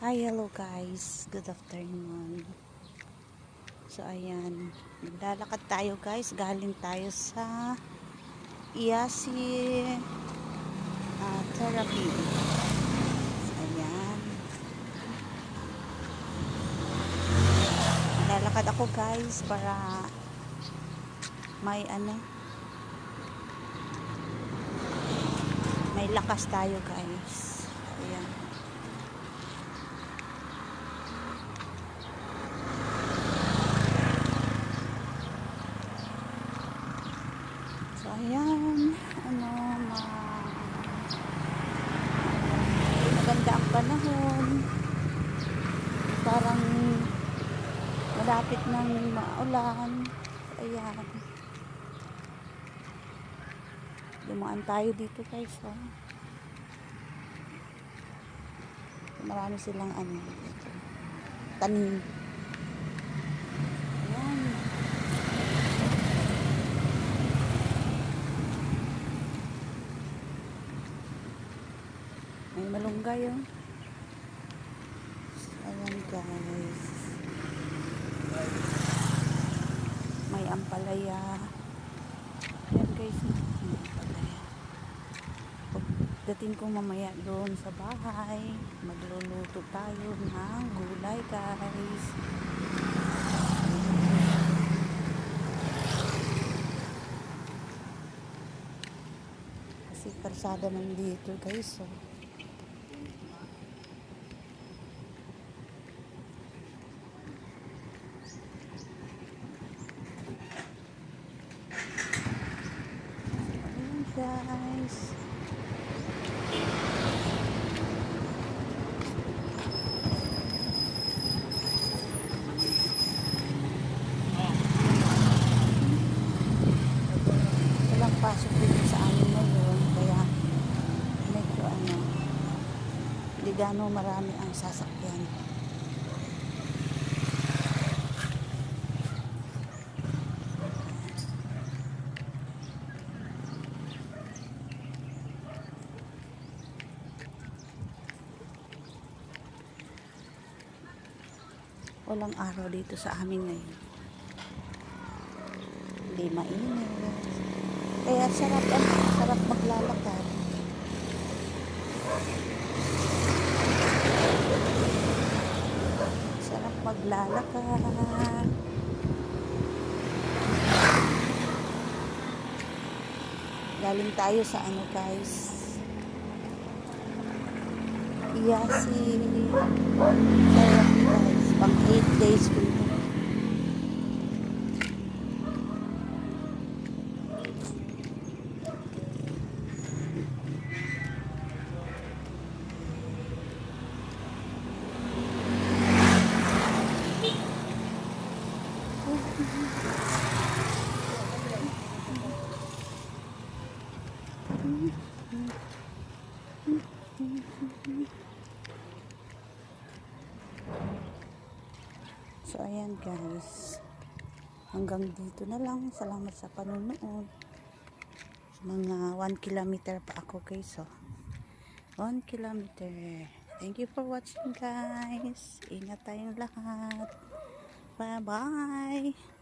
Hi, hello guys. Good afternoon. So, ayan. Naglalakad tayo guys. Galing tayo sa Iyasi ah, Therapy. So, ayan. Naglalakad ako guys para may ano may lakas tayo guys. Ayan. So, ayan. Ano, ma... Maganda ang panahon. Parang malapit ng maulan. Ayan. Dumaan tayo dito guys. Oh. Marami silang ano. Tanim. Ayan. May malunggay oh. Ayan guys. May ampalaya. Ayan guys. May ampalaya. Pagdating ko mamaya doon sa bahay, magluluto tayo ng gulay guys. Kasi kalsada nandito guys. So. Ayan guys. Walang pasok dito sa amin ngayon. Kaya medyo ano, hindi gano'ng marami ang sasakyan. Walang araw dito sa amin ngayon. Hindi mainit. Kaya sarap ang sarap maglalakad. Sarap maglalakad. Galing tayo sa ano guys. Iyasi therapy So, ayan guys. Hanggang dito na lang. Salamat sa panonood. Mga 1 kilometer pa ako guys. So, 1 kilometer. Thank you for watching guys. Ingat tayong lahat. Bye-bye.